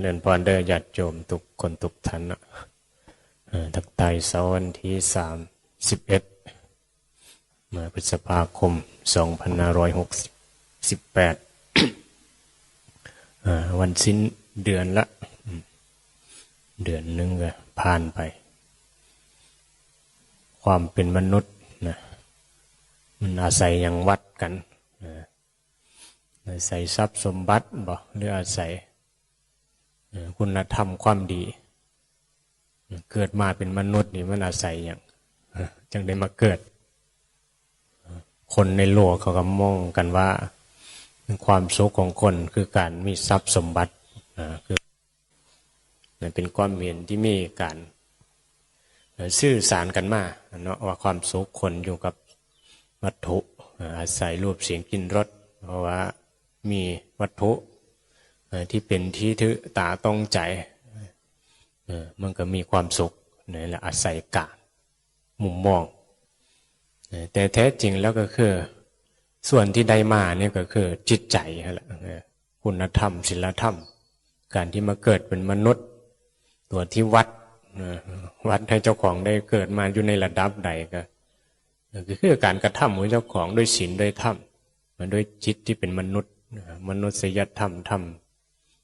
เรียนพรเดอญาติโยมทุกคนทุกท่านนะทักทายเสาวันที่สามสิบเอ็ดเมื่อพฤษภาคมสองพันห้าร้อยหกสิบแปดวันสิ้นเดือนละ เดือนหนึ่งก็ผ่านไป ความเป็นมนุษย์นะมันอาศัยอย่างวัดกันอาศัยทรัพย์สมบัติบ่หรืออาศัย คุณธรรมความดี เกิดมาเป็นมนุษย์นี่มันอาศัยอย่างจึงได้มาเกิด คนในโลกเขาก็มองกันว่า ความสุขของคนคือการมีทรัพย์สมบัติคือเป็นความเห็นที่มีการสื่อสารกันมาเนาะว่าความสุขคนอยู่กับวัตถุอาศัยรูปเสียงกินรสเพราะว่ามีวัตถุ ที่เป็นที่ทึตาต้องใจมันก็มีความสุขนี่แหละอาศัยการมุมมอง แต่แท้จริงแล้วก็คือ ส่วนที่ได้มาเนี่ยก็คือจิตใจแหละคุณธรรมศีลธรรม การที่มาเกิดเป็นมนุษย์ ตัวที่วัดวัดให้เจ้าของได้เกิดมาอยู่ในระดับใดก็ก็คือการกระทำของเจ้าของด้วยศีลด้วยธรรมมาด้วยจิตที่เป็นมนุษย์ มนุษยธรรมธรรม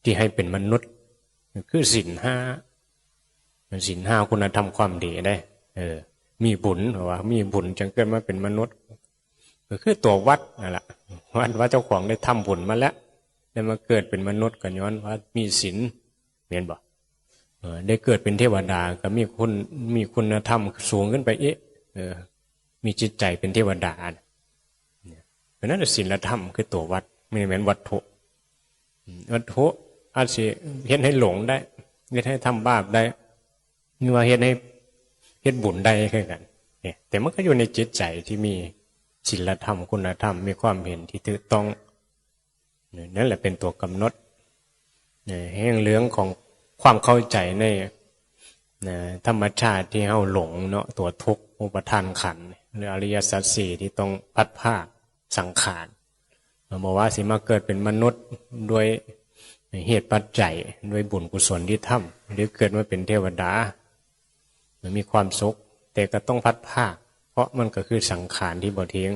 ที่ให้เป็นมนุษย์ คือสินห้าสินห้าคุณธรรมความดีได้ เออ มีบุญหรอว่ามีบุญจึงเกิดมาเป็นมนุษย์ก็คือตัววัดนั่นแหละวัดว่าเจ้าของได้ทำบุญมาแล้วได้มาเกิดเป็นมนุษย์ก็ย้อนว่ามีศีลเมียนบอกได้เกิดเป็นเทวดาก็มีคุณมีคุณธรรมสูงขึ้นไปเอ๊ะมีจิตใจเป็นเทวดาเนี่ยเพราะนั้นศีลธรรมคือตัววัดไม่เหมือนวัตถุวัตถุ อาจจะเฮ็ดให้หลงได้เฮ็ดให้ทำบาปได้นี่ว่าเฮ็ดให้เฮ็ดบุญได้แค่กันเนี่ยแต่มันก็อยู่ในจิตใจที่มีศีลธรรมคุณธรรมมีความเห็นที่ถูกต้องเนี่ยนั่นแหละเป็นตัวกำหนดแห่งเรื่องของความเข้าใจในธรรมชาติที่เฮาหลงเนาะตัวทุกข์อุปทานขันหรืออริยสัจสี่ที่ต้องพัดภาสังขารบอกว่าสิมาเกิดเป็นมนุษย์ด้วย เหตุปัจจัยด้วยบุญกุศลที่ทำหรือเกิดมาเป็นเทวดา มันมีความสุข แต่ก็ต้องพัดภาค เพราะมันก็คือสังขารที่บ่ทิ้ง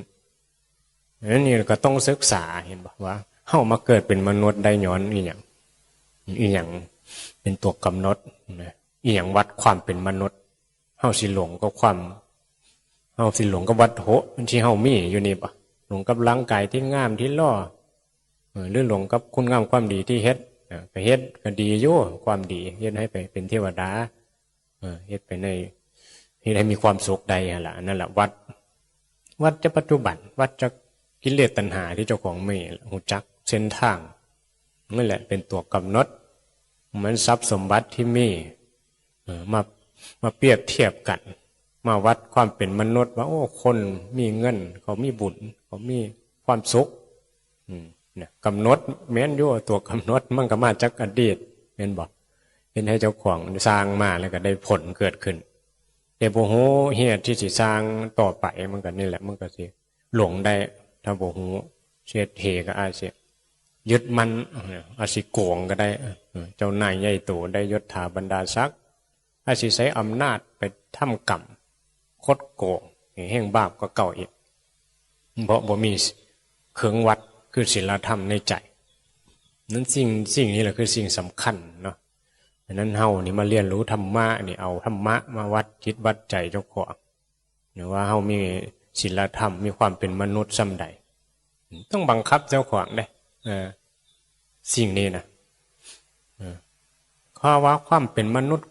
นั้นนี่ก็ต้องศึกษาเห็นบอกว่าเฮ้ามาเกิดเป็นมนุษย์ได้ย้อนอีหยังอีหยังเป็นตัวกำหนดนะอีหยังวัดความเป็นมนุษย์เฮ้าสิหลงก็ความเฮ้าสิหลงก็วัดโหที่เฮ้ามีอยู่นี่ปะหลงกับร่างกายที่งามที่ล่อ หรือหลงกับคุณงามความดีที่เฮ็ดก็เฮ็ดก็ดีอยู่ความดีเฮ็ดให้ไปเป็นเทวดาเฮ็ดไปในเฮ็ดให้มีความสุขใดนล่ะนั่นแหละวัด วัดจะปัจจุบัน วัดจะกิเลสตัณหาที่เจ้าของมีหูจักเส้นทางนั่นแหละเป็นตัวกำหนดเหมือนทรัพย์สมบัติที่มีเอมามาเปรียบเทียบกัน มาวัดความเป็นมนุษย์ว่าโอ้คนมีเงิน เขามีบุญ เขามีความสุข อืม เนี่ยกำหนดแม้นยู่วตัวกำหนดมันก็มาจากอดีตเป็นบอกเป็นให้เจ้าของสร้างมาแล้วก็ได้ผลเกิดขึ้นแต่โบโหเหตุที่สิสร้างต่อไปมันก็นี่แหละ มันก็สิหลงได้ถ้าโบโหเสียเทก็อาจจะยึดมันอาจสิโกงก็ได้ เจ้านายใหญ่โตได้ยศถาบรรดาศักดิ์อาจสิใช้อำนาจไปทำกรรมคดโกงแห่งบาปก็เก่าอีกเพราะบ่มีเครื่องวัด คือศีลธรรมในใจนั้นสิ่งสิ่งนี้แหละคือสิ่งสำคัญเนาะดังนั้นเฮานี่มาเรียนรู้ธรรมะนี่เอาธรรมะมาวัดจิตวัดใจเจ้าของหรือว่าเฮามีศีลธรรมมีความเป็นมนุษย์ซ้ำใด ต้องบังคับเจ้าของได้สิ่งนี้นะข้อว่าความเป็นมนุษย์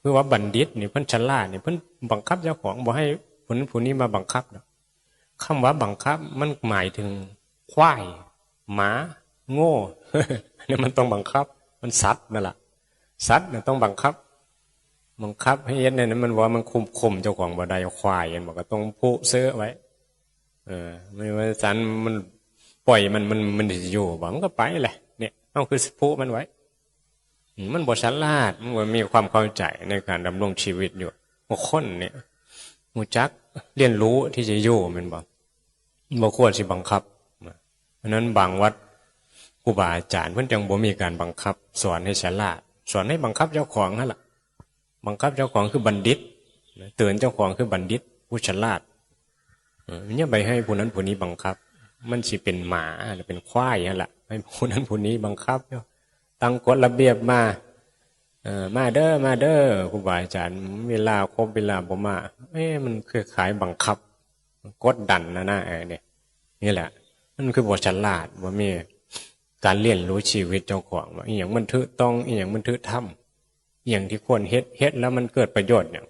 คือว่าบัณฑิตนี่เพิ่นฉลาดนี่เพิ่นบังคับเจ้าของบ่ให้ผลผู้นี้มาบังคับดอกคำว่าบังคับมันหมายถึง ควาย หมา โง่เนี่ยมันต้องบังคับ มันสัตว์นั่นแหละสัตว์น่ะต้องบังคับ บังคับให้เย็นเนี่ยนั้นมันว่ามันคุมคุมเจ้าของบ่ได้ควายยันบอกก็ต้องผูเสื้อไว้ เออ ไม่ว่าสันมันปล่อยมันมันมันจะอยู่บ่มันก็ไปแหละเนี่ยต้องคือผูมันไว้ มันบทฉลาดมันมีความเข้าใจในการดำรงชีวิตอยู่บางคนเนี่ยมูจักเรียนรู้ที่จะอยู่มันบอกบอกควรสิบังคับ ราะนั้นบางวัดครูบาอาจารย์เพิ่นจังบ่มีการบังคับ สอนให้ฉลาด สอนให้บังคับเจ้าของนั่นแหละบังคับเจ้าของคือบัณฑิตเตือนเจ้าของคือบัณฑิต ผู้ฉลาดเนี่ยไปให้ผู้นั้นผู้นี้บังคับ มันสิเป็นหมาหรือเป็นควายนั่นแหละให้ผู้นั้นผู้นี้บังคับตั้งกฎระเบียบมาเออมาเด้อมาเด้อครูบาอาจารย์เวลาครบเวลาบ่มาเอ้มันคือขายบังคับ กดดันนะนะเออเนี่ยนี่แหละ มันคือบทฉลาดว่ามีการเรียนรู้ชีวิตเจ้าของว่าอย่างมันถือต้องอย่างมันถือทำอย่างที่ควรเฮ็ดเฮ็ดแล้วมันเกิดประโยชน์เนี่ย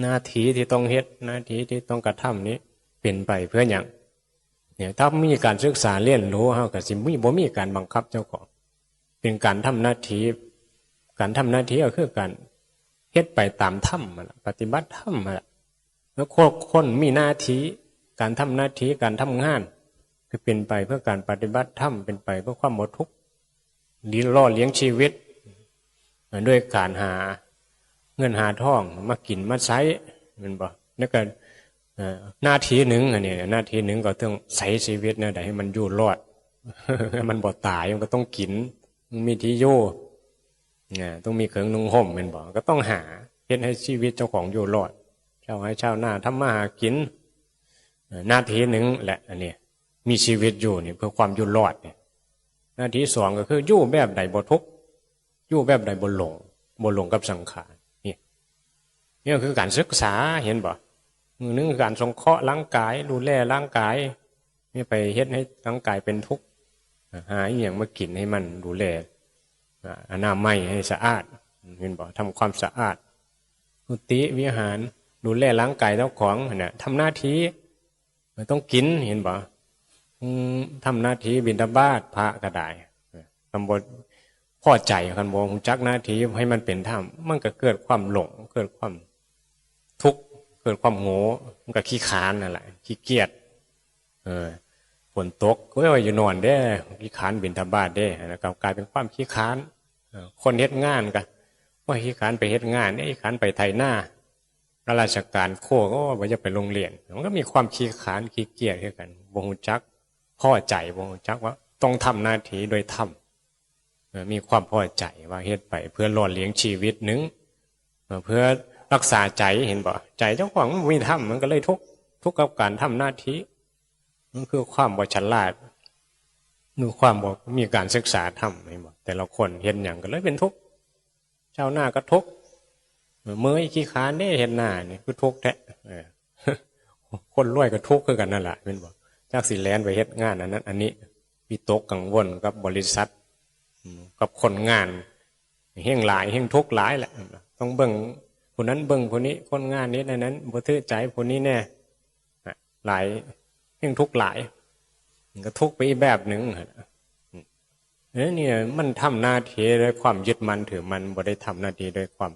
หน้าที่ที่ต้องเฮ็ดหน้าที่ที่ต้องกระทำนี้เป็นไปเพื่ออย่างเนี่ยถ้ามีการศึกษาเรียนรู้เฮากับสิมีบ่มีการบังคับเจ้าของ เป็นการทำหน้าที่การทำหน้าที่ก็คือการเฮ็ดไปตามธรรมปฏิบัติธรรมแล้วคนมีหน้าที่การทำหน้าที่การทำงาน คือเป็นไปเพื่อการปฏิบัติธรรมเป็นไปเพื่อความหมดทุกข์ดีล่อเลี้ยงชีวิต ด้วยการหาเงินหาทองมากินมาใช้เป็นบ่แล้วก็หน้าทีหนึ่งอันนี้หน้าทีหนึ่งก็ต้องใช้ชีวิตนี่ให้มันอยู่รอด มันบ่ตายมันก็ต้องกินมีที่อยู่ต้องมีเครื่องนุ่งห่มเป็นบ่ก็ต้องหาเพื่อให้ชีวิตเจ้าของอยู่รอดเจ้าให้เจ้าหน้าทำมาหากินหน้าทีหนึ่งแหละอันนี้ มีชีวิตอยู่นี่เพื่อความอยู่รอดเนี่ยหน้าที่สองก็คืออยู่แบบใดบ่ทุกอยู่แบบใดบ่หลงบ่หลงกับสังขารนี่นี่คือการศึกษาเห็นบ่มือนึงการสงเคราะห์ร่างกายดูแลร่างกายไม่ไปเฮ็ดให้ร่างกายเป็นทุกข์หาอย่างมากินให้มันดูแลอนามัยให้สะอาดเห็นบ่ทำความสะอาดอุติวิหารดูแลร่างกายเจ้าของเนี่ยทำหน้าที่ต้องกินเห็นบ่ ทำหน้าที่บิณฑบาตพระก็ได้ตำบลพ่อใจคันบอกจักหน้าที่ให้มันเป็นธรรมมันก็เกิดความหลง เกิดความทุกข์เกิดความโง่มันก็ขี้ขานนั่นแหละขี้เกียจเออฝนตกก็ว่าอยู่นอนได้ขี้ขานบินทบาทได้นะครับกลายเป็นความขี้ขานคนเฮ็ดงานกันว่าขี้ขานไปเฮ็ดงานนี่ยขี้ขานไปไทยหน้าราชการโคก็ว่าจะไปโรงเรียนมันก็มีความขี้ขานขี้เกียจเท่ากันวงจัก พ่อใจวงจักว่า ต้องทำหน้าที่โดยทำมีความพอใจว่าเฮ็ดไป เพื่อหล่อเลี้ยงชีวิตหนึ่งเพื่อรักษาใจเห็นบ่ใจเจ้าของมันมีทำมันก็เลยทุกทุกกับการทำหน้าที่มันคือความบ่ฉลาดมือความบ่มีการศึกษาทำเห็นบ่แต่ละคนเห็นอย่างก็เลยเป็นทุกเจ้าหน้าก็ทุกเมื่อขี้ขานได้เห็นหน้านี่คือทุกแท้คนรวยก็ทุกข์คือกันนั่นแหละเป็นบ่ จากสิแลนไปเฮ็ดงานอันนั้น อันนี้วิตกกังวลกับบริษัทกับคนงานเฮงหลายเฮงทุกหลายแหละต้องเบิ่งคนนั้นเบิ่งคนนี้คนงานนี้ในนั้นบ่ถือใจคนนี้แน่หลายเฮงทุกหลายก็ทุกไปอีกแบบหนึ่งเนี่ยมันทำหน้าที่ด้วยความยึดมันถือมันบ่ได้ทำหน้าที่ด้วยความ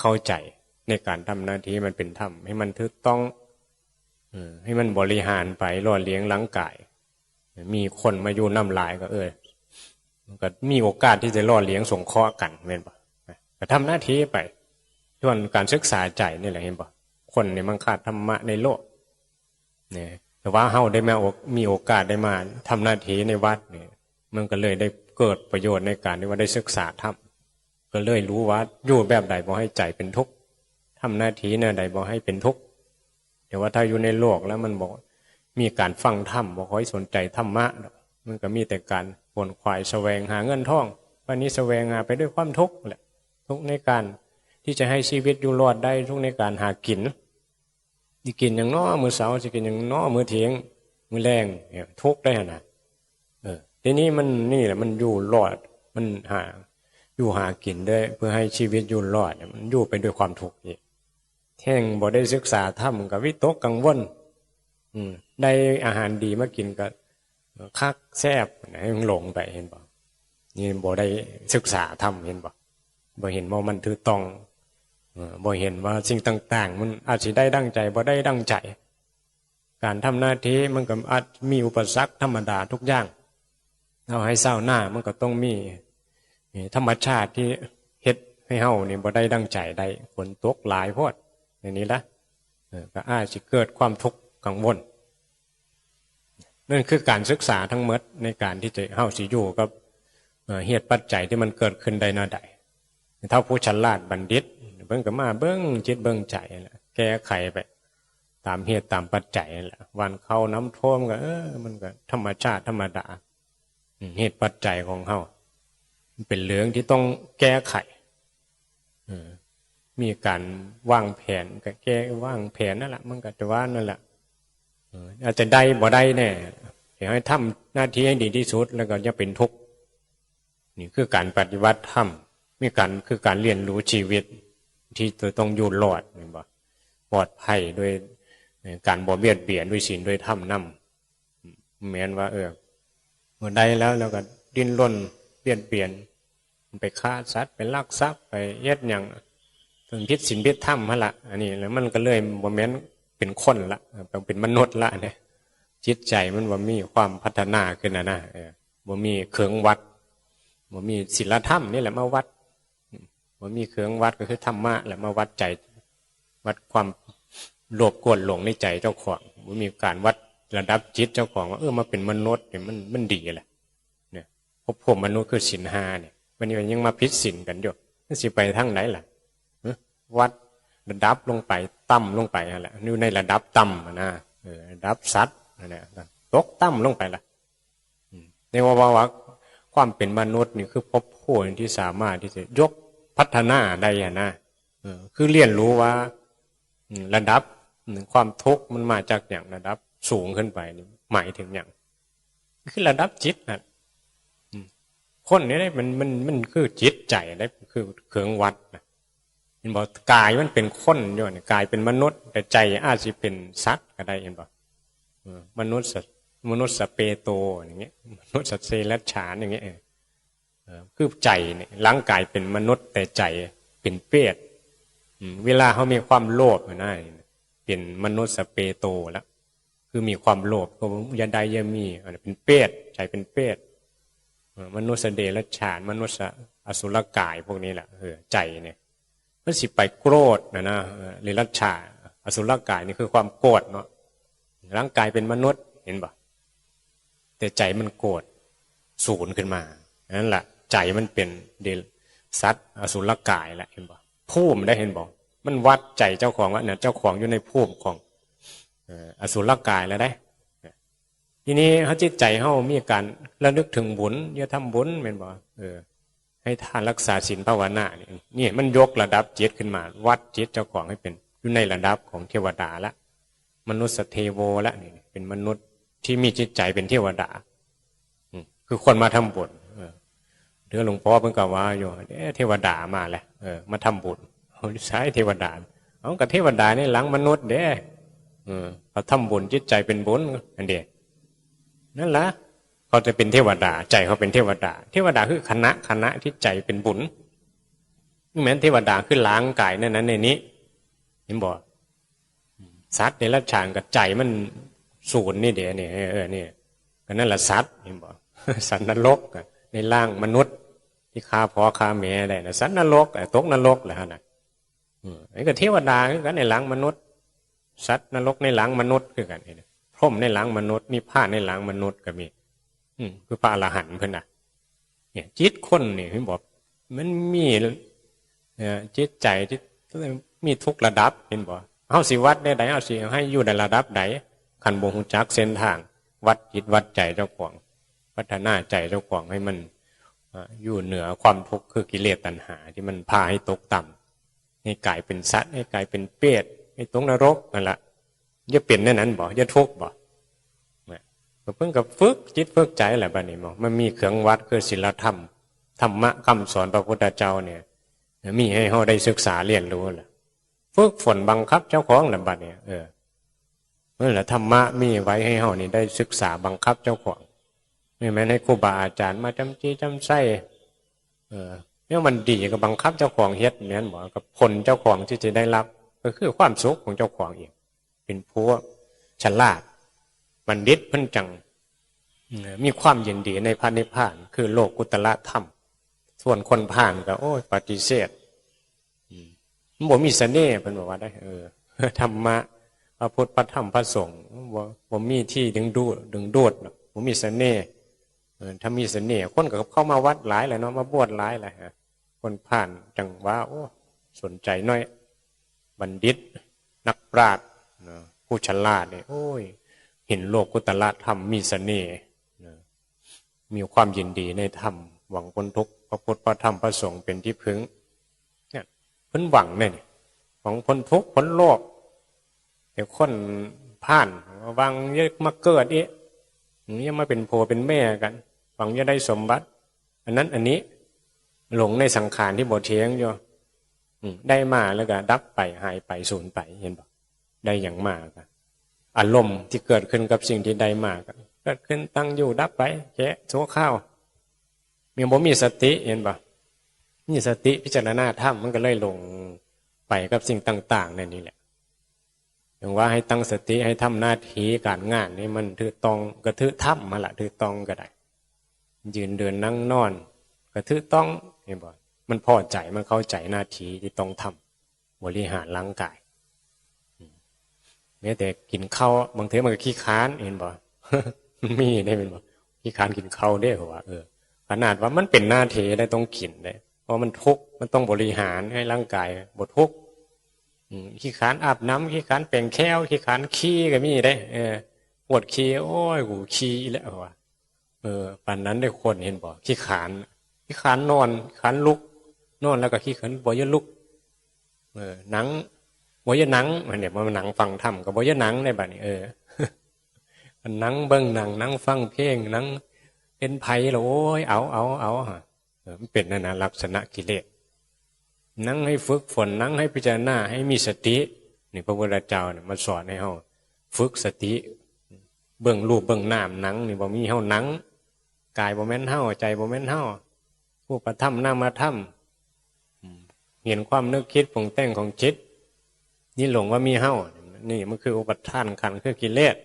เข้าใจในการทำหน้าที่มันเป็นธรรมให้มันถูกต้อง ให้มันบริหารไปรอเลี้ยงร่างกาย มีคนมาอยู่น้ำลายก็เออมันก็มีโอกาสที่จะรอเลี้ยงสงเคราะห์กันเห็นปะก็ทำหน้าที่ไปส่วนการศึกษาใจนี่แหละเห็นปะคนเนี่ยมันขาดธรรมะในโลกเนี่ยแต่ว่าเฮาได้มามีโอกาสได้มาทำหน้าที่ในวัดเนี่ยมันก็เลยได้เกิดประโยชน์ในการที่ว่าได้ศึกษาธรรมก็เลยรู้ว่าอยู่แบบใดบ่ให้ใจเป็นทุกข์ทำหน้าที่เนี่ยใดบ่ให้เป็นทุกข์ แต่ว่าถ้าอยู่ในโลกแล้วมันบอก มีการฟังธรรมบ่ค่อยสนใจธรรมะ มันก็มีแต่การปนควายแสวงหาเงินทองวันนี้แสวงหาไปด้วยความทุกข์แหละทุกในการที่จะให้ชีวิตอยู่รอดได้ทุกในการหากินที่กินอย่างน้อมือเสาจะกินอย่างน้อมือเถียงมือแรงทุกได้ขนาดเออทีนี้มันนี่แหละมันอยู่รอดมันหาอยู่หากินได้เพื่อให้ชีวิตอยู่รอดมันอยู่ไปด้วยความทุกข์อีก แท่งบ่ได้ศึกษาธรรมกับวิตกกังวลได้อาหารดีมากินก็คักแซบให้หลงไปเห็นบ่นี่บ่ได้ศึกษาธรรมเห็นบ่บ่เห็นว่ามันถือต้องบ่เห็นว่าสิ่งต่าง ๆ มันอาจจะได้ดั้งใจบ่ได้ดั้งใจ การทำหน้าที่มันก็อาจมีอุปสรรคธรรมดาทุกอย่างเอาให้เศร้าหน้ามันก็ต้องมีธรรมชาติที่เฮ็ดให้เฮานี่บ่ได้ดั้งใจได้ฝนตกหลายพอด อย่างนี้ละก็อาจจะเกิดความทุกข์กังวล นั่นคือการศึกษาทั้งหมดในการที่จะเฮาสิอยู่กับเหตุปัจจัยที่มันเกิดขึ้นได้นาใดเท่าผู้ฉลาดบัณฑิต เบิ่งก็มาเบิ่งจิตเบิ่งใจนั่นแหละแก้ไขไปตามเหตุตามปัจจัยแหละวันเข้าน้ำท่วมก็เออมันก็ธรรมชาติธรรมดาเหตุปัจจัยของเฮามันเป็นเรื่องที่ต้องแก้ไข มีการวางแผนก็แก้วางแผนนั่นแหละมันก็จะว่านั่นแหละอาจจะได้บ่ได้แน่อยากให้ทำหน้าที่ให้ดีที่สุดแล้วก็อย่าเป็นทุกข์นี่คือการปฏิบัติธรรมมีการคือการเรียนรู้ชีวิต ที่จะต้องอยู่รอดเห็นบ่ปลอดภัยด้วยการบ่เบียดเบียนด้วยศีลด้วยธรรมนำแม้นว่า เออเมื่อใดแล้วแล้วก็ดิ้นรนเบียดเบียน ไปฆ่าสัตว์ไปลักทรัพย์ไปเย็ดอย่าง ถึงพิษศีลพิษธรรมฮะละอันนี้แล้วมันก็เลยบ่แม้นเป็นคนละเป็นมนุษย์ละเนี่ยจิตใจมันว่ามีความพัฒนาขึ้นนะนะบ่มีเครื่องวัดบ่มีศีลธรรมนี่แหละมาวัดว่มีเครื่องวัดก็คือธรรมะแหละมาวัดใจ วัดความโลภกรธหลงในใจเจ้าของว่มีการวัดระดับจิตเจ้าของว่าเออมาเป็นมนุษย์เนี่ยมันมันดีแหละเนี่ยพบผมมนุษย์คือสินห้าเนี่ยวันนี้มันยังมาพิษสินกันอยู่นั่สิไปทั้งไหนล่ะ วัดระดับลงไปต่ำลงไปนั่นแหละอยู่ในระดับต่ำนะระดับสัตว์นั่นแหละตกต่ำลงไปละในว่าว่าว่าความเป็นมนุษย์นี่คือพบผู้ที่สามารถที่จะยกพัฒนาได้นะคือเรียนรู้ว่าระดับความทุกข์มันมาจากอย่างระดับสูงขึ้นไปนี่หมายถึงอย่าง คือระดับจิตนะคนนี้ได้มันมันมันคือจิตใจได้คือเครื่องวัดนะ เห็นบอกกายมันเป็นคนอยู่เนี่ยกายเป็นมนุษย์ แต่ใจอาจจะเป็นสัตว์ก็ได้เห็นบอกมนุษย์สัตมนุษย์สเปโตอย่างเงี้ยมนุษย์สัตว์เซรัฉานอย่างเงี้ยเออคือใจเนี่ยร่างกายเป็นมนุษย์ แต่ใจเป็นเปรตเวลาเขามีความโลภนะเป็นมนุษย์สเปโตแล้วคือมีความโลภก็ยาใดยามีอันนั้นเป็นเปรตใจเป็นเปรตมนุษย์เดรัจฉาน มนุษย์อสุรกายพวกนี้แหละเออใจเนี่ย มันสิไปโกรธนะนะเออเดรัจฉาอสุรกายนี่คือความโกรธเนาะร่างกายเป็นมนุษย์เห็นปะแต่ใจมันโกรธศูนย์ขึ้นมานั่นแหละใจมันเป็นเดลสัตว์อสุรกายแหละเห็นบอกภูมิได้เห็นบอกมันวัดใจเจ้าของว่าเนี่ยเจ้าของอยู่ในภูมิของอสุรกายแล้วได้ ทีนี้เขาจิตใจเขามีการระลึกถึงบุญอย่าทำบุญเป็นบอกเออ ให้ทานรักษาศีลภาวนาเนี่ยนี่มันยกระดับจิตขึ้นมา วัดจิตเจ้าของให้เป็นอยู่ในระดับของเทวดาละ มนุษย์เทโวละนี่เป็นมนุษย์ที่มีจิตใจเป็นเทวดาคือคนมาทำบุญเดี๋ยวหลวงพ่อเพิ่งกล่าวว่าอยู่เอ๊ะเทวดามาแหละเออมาทำบุญเอาใช้เทวดาเอากับเทวดาในหลังมนุษย์เด้เออเขาทำบุญจิตใจเป็นบุญอันเดียนั่นละ เขาจะเป็นเทวดา ใจเขาเป็นเทวดา เทวดาคือคณะคณะที่ใจเป็นบุญนี่เหมือนเทวดาคือล้างกายนั่นนั้นในนี้เห็นบอกสัตว์ในรัชฉานกับใจมันศูนย์นี่เดี๋ยวนี่เออเนี่ยก็นั่นแหละสัตว์เห็นบอกสัตว์นรกในร่างมนุษย์ ที่ฆ่าพ่อฆ่าแม่ได้นะสัตว์นรกตกนรกแหละนะอืมไอ้ก็เทวดาคือกันในหลังมนุษย์ สัตว์นรกในหลังมนุษย์คือกันนี่พรหมในหลังมนุษย์ มีผ้าในหลังมนุษย์ก็มี อืมคือพระอรหันต์เพิ่นน่ะเนี่ยจิตคนนี่พี่บอกมันมีเอ่อจิตใจที่มีทุกระดับเห็นบอกเฮาสิวัดได้ใดเอาสิให้อยู่ในระดับใดขันบ่ฮู้จักเส้นทาง วัดจิตวัดใจเจ้าของพัฒนาใจเจ้าของให้มันอยู่เหนือความทุกข์คือกิเลสตัณหา ที่มันพาให้ตกต่ำให้กลายเป็นสัตว์ให้กลายเป็นเปรตให้ตกนรกนั่นแหละอย่าเปลี่ยนนั่นั้นบอกอย่าทุกข์บอก เพิ่งกับฝึกจิตฝึกใจแหละบ้านี้มองมันมีเครื่องวัดคือศีลธรรมธรรมะคำสอนพระพุทธเจ้าเนี่ย มีให้เราได้ศึกษาเรียนรู้แหละฝึกฝนบังคับเจ้าของแหละบ้านี้เออเมื่อละธรรมะมีไว้ให้เรานี่ได้ศึกษาบังคับเจ้าของไม่แม้ให้ครูบาอาจารย์มาจำจี้จำไส้เออเนี่ยมันดีกับบังคับเจ้าของเฮ็ดเหมือนบอกกับผลเจ้าของที่จะได้รับ ก็คือความสุขของเจ้าของเองเป็นผู้ฉลาด บัณฑิตเพิ่นจังมีความยินดีในพระนิพพาน คือโลกกุตละธรรม ส่วนคนผ่านก็โอ้ยปฏิเสธมันบอกมีเสน่ห์เพิ่นบอกว่าได้ เออธรรมะพระพุทธพระธรรมพระสงฆ์บ่บ่มีที่ดึงดูดดึงดูดหรอกบ่มีเสน่ห์ถ้ามีเสน่ห์คนก็เข้ามาวัดหลายแหละเนาะมาบวชหลายแหละฮะคนผ่านจังว่า โอ้ สนใจน้อย บัณฑิต นักปราชญ์ผู้ฉลาดเนี่ยโอ้ย เห็นโลกกุตละธรรมมีเสน่ห์มีความยินดีในธรรม หวังพ้นทุกข์พระพุทธพระธรรมพระสงฆ์เป็นที่พึ่งเนี่ยเพิ่นหวังเนี่ยหวังพ้นทุกข์พ้นโลกเดี๋ยวคนผ่านวางเยอะมาเกิดเอ๊ะนี่มาเป็นโพเป็นแม่กันหวังจะได้สมบัติ อันนั้นอันนี้หลงในสังขารที่บทเทียงอยู่ได้มาแล้วก็ดับไปหายไปสูญไปเห็นปะได้อย่างมากอะ อารมณ์ที่เกิดขึ้นกับสิ่งที่ได้มากเกิดขึ้นตั้งอยู่ดับไปแค่โชว์ข้าวมีบ่มีสติเห็นปะมีสติพิจารณาธรรมมันก็เลยลงไปกับสิ่งต่าง ๆ ในนี้แหละอย่างว่าให้ตั้งสติให้ทำหน้าที่การงานนี่มันถือตองกระถือถ้ำมาละถือตองก็ได้ ยืนเดินนั่งนอนกระถือต้องเห็นบ่มันพอใจมันเข้าใจหน้าที่ที่ต้องทำบริหารร่างกาย แม้แต่กินข้าวบางทีมันก็ขี้ค้านเห็นบ่มันมีได้เป็นบ่ขี้ค้านกินข้าวได้เหรอวะเออขนาดว่ามันเป็นหน้าที่ได้ต้องกินได้เพราะมันทุกข์มันต้องบริหารให้ร่างกายบททุกข์อืมขี้านอาบน้ำขี้ขานแปลงแค้วขี้ขานขี้ก็มีได้ เออปวดขี้โอ้ยกูขี้แล้วว่ะเออปันนั้นได้คนเห็นบ่ขี้ขานขี้ขานนอนขานลุก นอนแล้วก็ขี้ขานบ่ยลุก เออหนัง บ่ยหนังมันเนี่ยมันหนังฟังธรรมกับบ่ยหนังในบัดนี้เออมันหนังเบิ้งหนังหนังฟังเพลงหนังเป็นไผ่โอ้ยเอาเอาเอาฮะเออมันเป็นนั่นนะลักษณะกิเลสนั่งให้ฝึกฝนนั่งให้พิจารณาให้มีสตินี่พระพุทธเจ้าเนี่ยมาสอนให้เฮาฝึกสติ เบื้องรูปเบื้องน้ำหนังนี่บ่มีเฮาหนังกายบ่แม่นเฮาใจบ่แม่นเฮาผู้ประทับนามาทํเห็นความนึกคิดปรุงแต่งของจิต นี่หลงว่ามีเฮานี่มันคืออุปทานขันคือกิเลส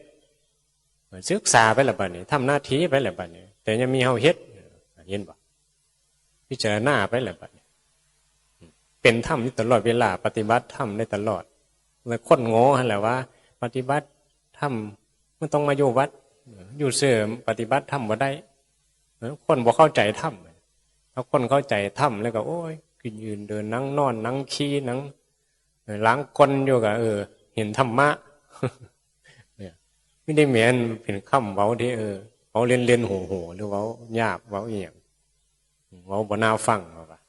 ศึกษาไปล้วบัดนี้ทำหน้าที่ไปล้วบัดนี้แต่ยังมีเฮาเฮ็ดเห็นบ่พิจารณาไปล้วบัดนี้เป็นธรรมอยู่ตลอดเวลา ปฏิบัติธรรมได้ตลอดเลยคนโง่ฮะแหละว่า ปฏิบัติธรรมมันต้องมาอยู่วัด อยู่เสื่อมปฏิบัติธรรมบ่ได้คนบ่เข้าใจธรรมถ้าคนเข้าใจธรรมแล้วก็ โอ้ยกินยืนเดินนั่งนอนนั่งขี้นั่ง ล้างก้นอยู่กับเออ เห็นธรรมะเนี่ยไม่ได้เหมือนเป็นคำเว้าที่เออเว้าเล่นเล่นโหโหหรือเว้าหยาบเว้าเอียงเว้าบนาฟังว่า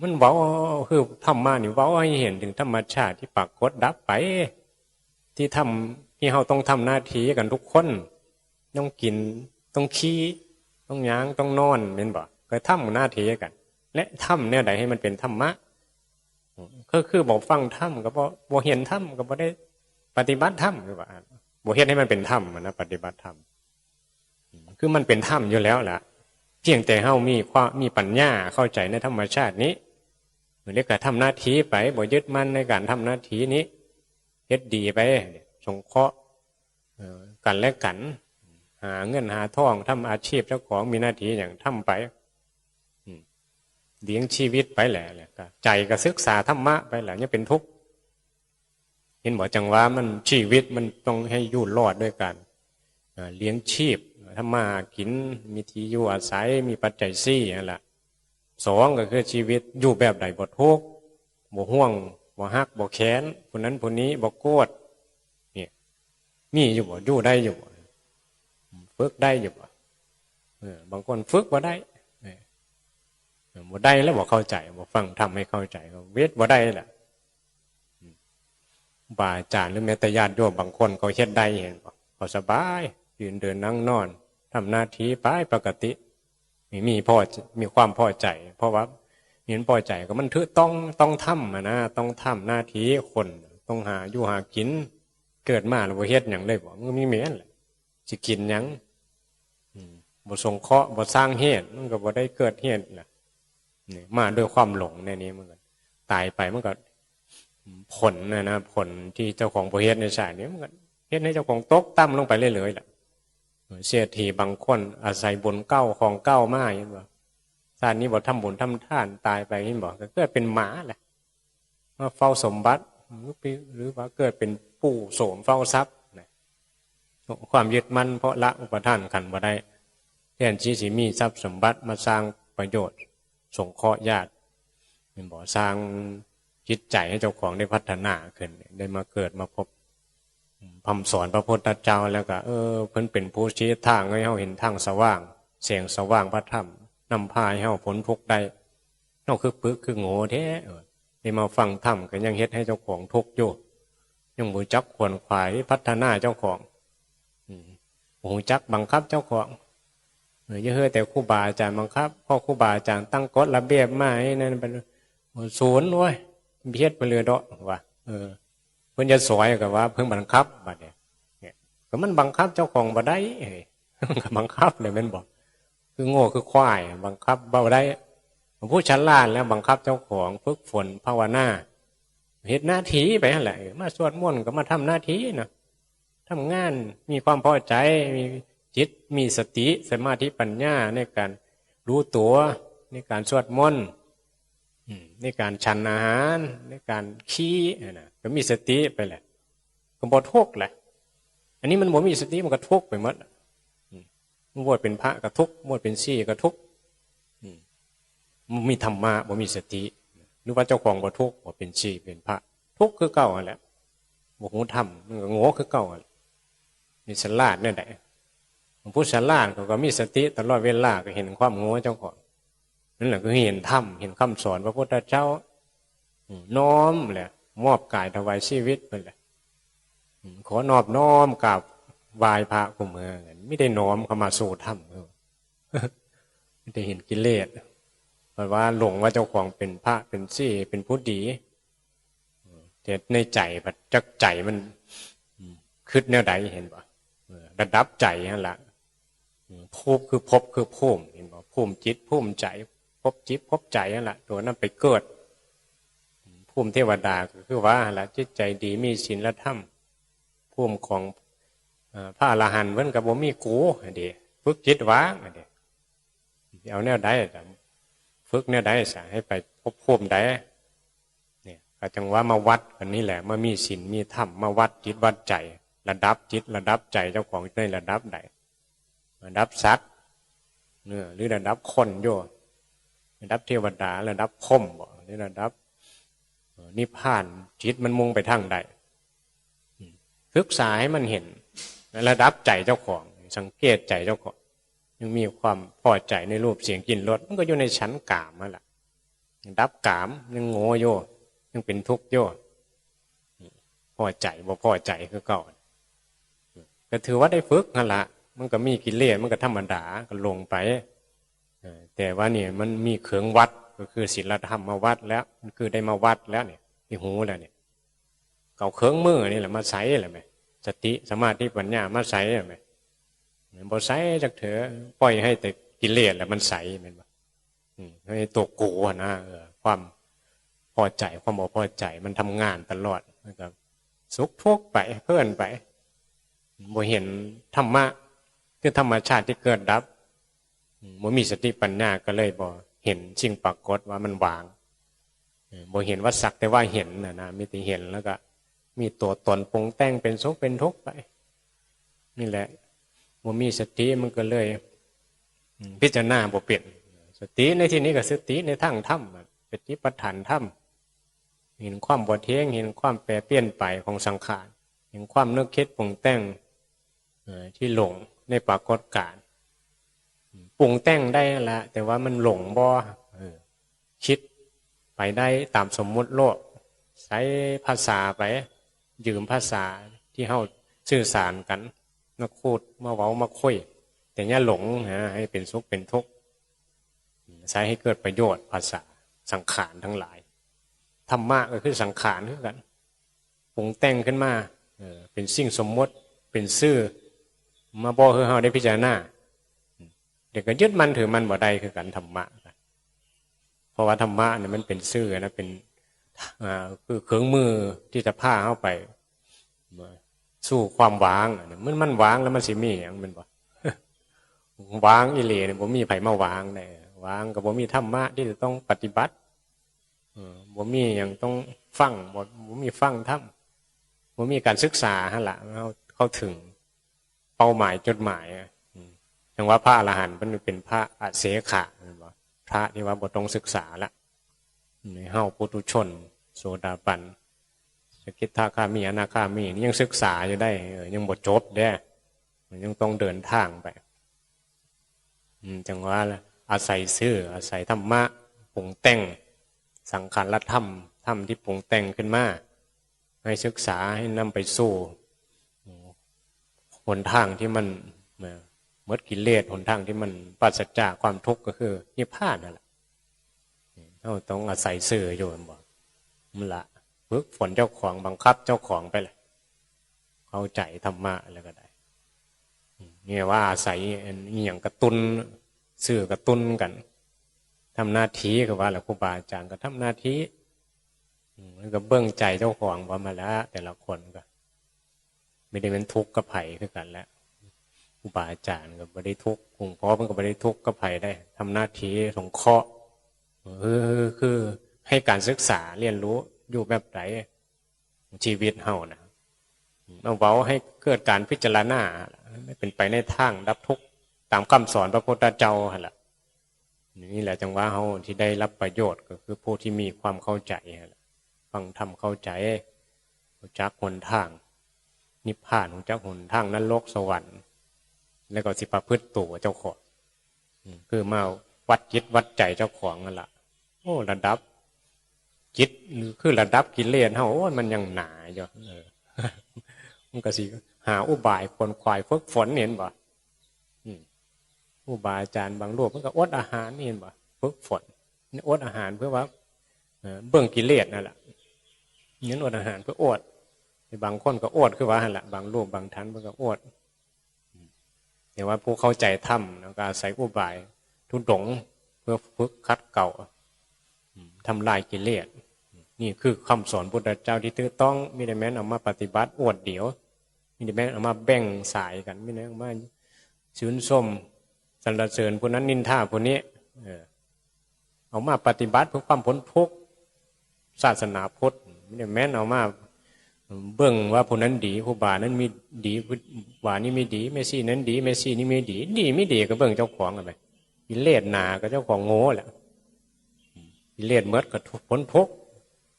มันเว้าคือธรรมะนี่เว้าให้เห็นถึงธรรมชาติที่ปรากฏดับไป ที่ทำที่เราต้องทำหน้าที่กันทุกคน ต้องกินต้องขี้ต้องย่างต้องนอนเป็นบ่ก็ทำหน้าที่กัน และทำเนี่ยใดให้มันเป็นธรรมะ ก็คือบอกฟังธรรมก็บ่บ่เห็นธรรมก็บ่ได้ปฏิบัติธรรมคือว่าบ่เฮ็ดให้มันเป็นธรรมนะปฏิบัติธรรมคือมันเป็นธรรมอยู่แล้วล่ะ เพียงแต่เฮามีความมีปัญญาเข้าใจในธรรมชาตินี้เรียกว่าทำหน้าที่ไปบ่ยึดมั่นในการทำหน้าที่นี้เฮ็ดดีไปสงเคราะห์กันและกัน หาเงินหาทองทำอาชีพเจ้าของมีหน้าที่อย่างทำไป เลี้ยงชีวิตไปแหละแหละก็ใจก็ศึกษาธรรมะไปแหละเนี่ยเป็นทุกข์เห็นบอกจังว่ามันชีวิตมันต้องให้อยู่รอดด้วยกันเลี้ยงชีพทำมากินมีที่อยู่อาศัยมีปัจจัยสี่นั่นแหละสองก็คือชีวิตอยู่แบบใดบ่ทุกข์บ่ห่วงบ่ฮักบ่แค้นคนนั้นคนนี้บ่โกรธเนี่ยมีอยู่บ่อยู่ได้อยู่ฝึกได้อยู่บ่บางคนฝึกบ่ได้ บ่ได้แล้วบ่เข้าใจบ่ฟังทำให้เข้าใจเวทบ่ได้แหละบาอาจารย์หรือแม้แต่ญาติโยมบางคนเขาเฮ็ดได้เห็นบ่เขาสบายยืนเดินนั่งนอนทำหน้าที่ไปปกติ มีมีพอมีความพอใจ เพราะว่ามีนพอใจก็มันถือต้องต้องทำนะต้องทำหน้าที่คนต้องหาอยู่หากิน เกิดมาแล้วบ่เฮ็ดอย่างเลยบ่มันมีเหมือนแหละสิกินหยังบ่สงเคราะห์บ่สร้างเหตุมันก็บ่ได้เกิดเหตุแหละ มาด้วยความหลงในนี้มันก็ตายไปมันก็ผลนะนะผลที่เจ้าของบ่เฮ็ดในชาตินี้มันก็เฮ็ดให้เจ้าของตกต่ำลงไปเรื่อยๆแหละเสียทีบางคนอาศัยบุญเก้าของเก้ามาเห็นบ่ชาตินี้บอกทำบุญทำท่านตายไปเห็นบอกก็เกิดเป็นหมาแหละมาเฝ้าสมบัติหรือว่าเกิดเป็นผู้โสมเฝ้าทรัพย์ความยึดมั่นเพราะละอุปทานขันบ่ได้แทนที่สิมีทรัพย์สมบัติมาสร้างประโยชน์ สงเคราะห์ญาติเป็นบ่สร้างจิตใจให้เจ้าของได้พัฒนาขึ้น ได้มาเกิดมาพบคำสอนพระพุทธเจ้าแล้วก็เออเพิ่นเป็นผู้ชี้ทางให้เฮาเห็นทางสว่าง เสียงสว่างพระธรรมนำพาให้เฮาพ้นทุกได้เฮาคือปึกคือโง่แท้ได้มาฟังธรรมก็ยังเฮ็ดให้เจ้าของทุกอยู่ยังบ่จักควรขวายพัฒนาเจ้าของอืหูจักบังคับเจ้าของ อย่าเฮ้อแต่ครูบาอาจารย์บังคับพ่อครูบาอาจารย์ตั้งกฎระเบียบมาให้นั่นเป็นศูนย์เว้ยเบียดไปเรือดอกว่าเออเพิ่นจะสวยกับว่า เพิ่งบังคับบัดเนี่ยเนี่ยก็มันบังคับเจ้าของบ่ได้เอ้ยก็บังคับเลยม่นบอก คือโง่คือควายบังคับบ่ได้ผู้ฉลาดแล้วบังคับเจ้าของฝึกฝนภาวนาเฮ็ดหน้าที่ไปนั่นแหละมาสวดมนต์ก็มาทำหน้าที่นะทำงานมีความพอใจมี จิตมีสติสมาธิปัญญาในการรู้ตัวในการสวดมนต์อืมในการฉันอาหาร ในการขี้นะก็มีสติไปแหละก็บอทุกแหละ อันนี้มันบ่มีสติมันก็ทุกไปหมดอืมมันบวชเป็นพระก็ทุกข์บวชเป็นซี่ก็ทุกมันมีธรรมะบ่มีสติหรือว่าเจ้าของบ่ทุกบ่เป็นซี่เป็นพระ ทุกข์คือเก่าอันแหละบ่หูธรรมมันก็โง่คือเก่าอันนี่สลาดเนี่ยแหละ ผู้ฉลาดเขาก็มีสติตลอดเวลาก็เห็นความโง่เจ้าของนั่นแหละก็เห็นธรรมเห็นคำสอนพระพุทธเจ้าน้อมแหละมอบกายถวายชีวิตไปแหละขอนอบน้อมกับวายพระกุมเมืองไม่ได้น้อมเข้ามาสู่ธรรมไม่ได้เห็นกิเลสเพราะว่าหลงว่าเจ้าของเป็นพระเป็นซี่เป็นผู้ดีแต่ในใจปัจจักใจมันคืดแนวใดเห็นปะระดับใจนั่นแหละ ภูมิคือภพคือภูมิเห็นปะภูมิจิตภูมิใจพบจิตพบใจนั่นแหละตัวนั้นไปเกิดภูมิเทวดาก็คือว่าละจิตใจดีมีศีลธรรมภูมิของพระอรหันต์เพิ่นกับบ่มีกูอันเดียฝึกจิตว่างอันเดีเอาแนวใดอะฝึกแนวใดสะให้ไปพบภูมิใดเนี่ยก็จังว่ามาวัดกันนี่แหละมามีศีลมีธรรมมาวัดจิตวัดใจ ระดับจิตระดับใจเจ้าของในระดับใด ระดับสัตว์เนื้อหรือระดับคนโยระดับเทวดาระดับพรมบ่หรือระดับนิพพานจิตมันมุ่งไปทางใดอืมศึกษาให้มันเห็นระดับใจเจ้าของ สังเกตใจเจ้าของ ยังมีความพอใจในรูปเสียงกลิ่นรสมันก็อยู่ในชั้นกามนั่นแหละยังดับกามยังโง่โยยังเป็นทุกข์โยอืมพอใจบ่พอใจคือเก่าอืมก็ถือว่าได้ฝึกนั่นละ มันก็มีกิเลสมันก็ธรรมดาก็ลงไปแต่ว่าเนี่ยมันมีเคืองวัดก็คือศีลธรรมมาวัดแล้วมันคือได้มาวัดแล้วเนี่ยที่หูแล้วเนี่ยเก่าเคืองมือนี่แหละมาใส่แหละไหมสติสมาธิปัญญามาใส่แหละไหมบอใส่จากเถอะปล่อยให้แต่กิเลสแหละมันใส่เป็นบ่ให้ตัวกูนะเออความพอใจความบ่พอใจมันทำงานตลอดนะครับสุขทุกข์ไปเพื่อนไปบ่เห็นธรรมะ คือธรรมชาติที่เกิดดับบ่มีสติปัญญาก็เลยบ่เห็นสิ่งปรากฏว่ามันวางเออบ่เห็นว่าสักแต่ว่าเห็นนะนะมีแต่เห็นแล้วก็ มีตัวตนปรุงแต่งเป็นสุขเป็นทุกข์ไป นี่แหละบ่มีสติมันก็เลย พิจารณาบ่เปลี่ยนสติในที่นี้ก็สติในทางธรรมสติปัฏฐานธรรมเห็นความบ่เที่ยงเห็นความแปรเปลี่ยนไปของสังขารเห็นความนึกคิดปรุงแต่งที่หลง ในปรากฏการ์ปรุงแต่งได้ละ แต่ว่ามันหลงบ่อคิดไปได้ตามสมมุติโลก ใช้ภาษาไป ยืมภาษาที่เฮาสื่อสารกันมาคูดมาเว้ามาคุยแต่เนี้ยหลงนะให้เป็นสุขเป็นทุกข์ใช้ให้เกิดประโยชน์ภาษาสังขารทั้งหลายธรรมะก็คือสังขารคือกันปรุงแต่งขึ้นมาเออเป็นสิ่งสมมติเป็นซื่อ มาบอกให้เฮาได้พิจารณาเด็กก็ยึดมันถือมันบ่ได้คือกันธรรมะเพราะว่าธรรมะเนี่ยมันเป็นซื่อนะเป็นคือเครื่องมือที่จะพาเข้าไปสู้ความวางมันมันวางแล้วมันสิมีอย่างมันบ่วางอิเลเนี่ยผมมีไผมาวางได้วางกับผมมีธรรมะที่จะต้องปฏิบัติผมมีอย่างต้องฟังผมมีฟังธรรมว่ามีการศึกษาฮะละเขาเข้าถึง เป้าหมายจุดหมายอะอืมอย่างว่าพระอรหันต์มันเป็นพระอาเสขะพระที่ว่าบ่ต้องศึกษาละในเฮาปุถุชน โสดาบันสกิทาคามีอนาคามีนี่ยังศึกษาอยู่ได้เอยังบ่จบเด้มันยังต้องเดินทางไปจังว่าละอาศัยซื่ออาศัยธรรมะปรุงแต่งสังขารธรรมธรรมที่ปรุงแต่งขึ้นมาให้ศึกษาให้นำไปสู่ หนทางที่มันเอ่อกิเลสหนทางที่มันปราศจากความทุกข์ก็คือนิพพานนั่นแหละเราต้องอาศัยสื่ออยู่บ่มันละฝึกฝนเจ้าของบังคับเจ้าของไปเลยเข้าใจธรรมะแล้วก็ได้เนี่ยว่าอาศัยอันนี้อย่างกระตุนสื่อกระตุนกันทำหน้าที่ก็ว่าแหละครูบาอาจารย์ก็ทำหน้าที่อืมมันก็เบื้องใจเจ้าของว่ามาแล้ว แต่ละคนก็ ไม่ได้เป็นทุกข์กับไผ่คือกันแล้วครูบาอาจารย์ก็ไม่ได้ทุกข์หลวงพ่อมันก็ไม่ได้ทุกข์กับไผ่ได้ทำหน้าที่สงเคราะห์เอคือให้การศึกษาเรียนรู้อยู่แบบไหนชีวิตเฮานะเอาเว้าให้เกิดการพิจารณาไม่เป็นไปในทางดับทุกข์ตามคำสอนพระพุทธเจ้าหั่นล่ะนี่แหละจังหวะเฮาที่ได้รับประโยชน์ก็คือผู้ที่มีความเข้าใจหั่นละฟังทำเข้าใจรู้จักหนทาง นิพพานรู้จักหนทางนรกสวรรค์ แล้วก็สิประพฤติตัวเจ้าของคือมาวัดจิตวัดใจเจ้าของนั่นแหละโอ้ระดับจิตคือระดับกิเลสเฮาโอ้มันยังหนาอยู่เออมันก็สิหาอุบายคนควายฝึกฝนเห็นบ่อุบายอาจารย์บางรูปมันก็อดอาหารเห็นบ่ฝึกฝนอดอาหารเพื่อว่าเบื้องกิเลสนั่นแหละเน้นอดอาหารเพื่ออด บางคนก็อวดคือว่าหั่นละบางรูปบางท่านเพื่อก็อวดแต่ว่าผู้เข้าใจธรรมแล้วก็อาศัยอุบาย ทุดงเพื่อฝึกคัดเก่าทำลายกิเลสนี่คือคำสอนพุทธเจ้าที่ถูกต้องไมแต่ได้แม้นเอามาปฏิบัติอวดเดียวไมแต่ได้แม้นเอามาแบ่งสายกันไมแต่ได้เอามาชื่นชมสรรเสริญผู้นั้นนินท่าผู้นี้เออเอามาปฏิบัติเพื่อความพ้นทุกข์ศาสนาพุทธไม่ได้แม้นเอามา เบื้องว่าผู้นั้นดีผู้บานั้นมีดีผู้บานี่ไม่ดีเมซี่นั้นดีเมซี่นี่ไม่ดี ดีไม่ดีก็เบื้องเจ้าของกันไปกิเลสหนาก็เจ้าของโง่แหละกิเลสเมดก็ทุกข์พ้นทุก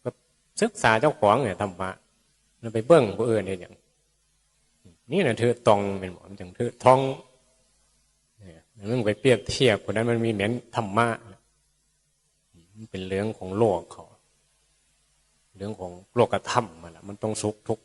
ก็ศึกษาเจ้าของเนี่ยธรรมะแล้วไปเบื้องผู้อื่นเนี่ยอย่างนี่นะเธอตองเป็นหมอจังเธอทองเนี่ยมันไปเปรียบเทียบคนนั้นมันมีเหมือนธรรมะมันเป็นเรื่องของโลกเขา เรื่องของโลกธรรมมันน่ะมันต้องสุขทุกข์